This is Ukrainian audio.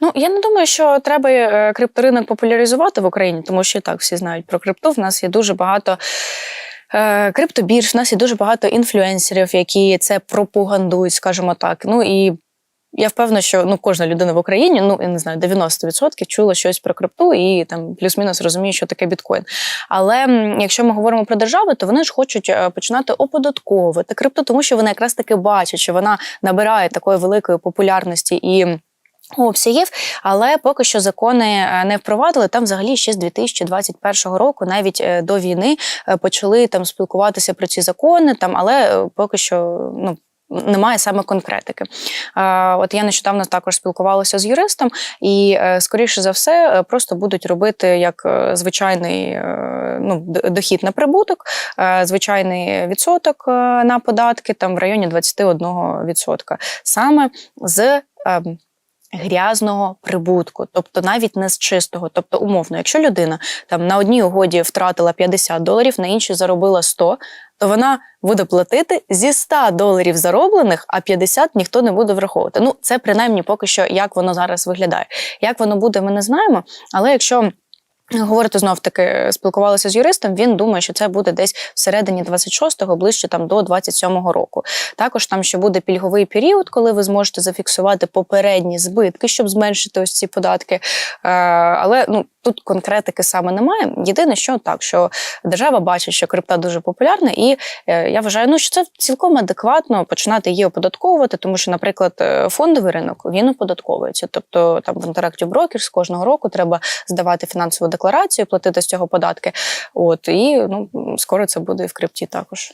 Ну я не думаю, що треба е, крипторинок популяризувати в Україні, тому що і так всі знають про крипту. В нас є дуже багато. е, Криптобірж, в нас є дуже багато інфлюенсерів, які це пропагандують, скажімо так. Ну і я впевнена, що ну кожна людина в Україні, ну я не знаю, 90% чула щось про крипту і там плюс-мінус розуміє, що таке біткоін. Але якщо ми говоримо про держави, то вони ж хочуть е, починати оподатковувати крипту, тому що вони якраз таки бачать, що вона набирає такої великої популярності і. Обсягів, але поки що закони е, не впровадили. Там взагалі ще з 2021 року, навіть е, до війни, е, почали там спілкуватися про ці закони. Там, але поки що ну. Немає саме конкретики. От я нещодавно також спілкувалася з юристом, і скоріше за все просто будуть робити як звичайний ну, дохід на прибуток, звичайний відсоток на податки, там в районі 21%. Саме з ем, грязного прибутку, тобто навіть не з чистого. Тобто, умовно, якщо людина там на одній угоді втратила 50 доларів, на іншій заробила 100, то вона буде платити зі 100 доларів зароблених, а 50 ніхто не буде враховувати. Ну, це принаймні поки що як воно зараз виглядає. Як воно буде, ми не знаємо. Але якщо Говорити знов таки спілкувалися з юристом. Він думає, що це буде десь всередині 26-го, ближче там до 27-го року. Також там ще буде пільговий період, коли ви зможете зафіксувати попередні збитки, щоб зменшити ось ці податки. Е, але ну тут конкретики саме немає. Єдине, що так, що держава бачить, що крипта дуже популярна, і е, я вважаю, ну що це цілком адекватно починати її оподатковувати, тому що, наприклад, е, фондовий ринок він оподатковується. Тобто там в Interactive Brokers кожного року треба здавати фінансову декларацію, платити з цього податки. От і ну скоро це буде і в крипті також.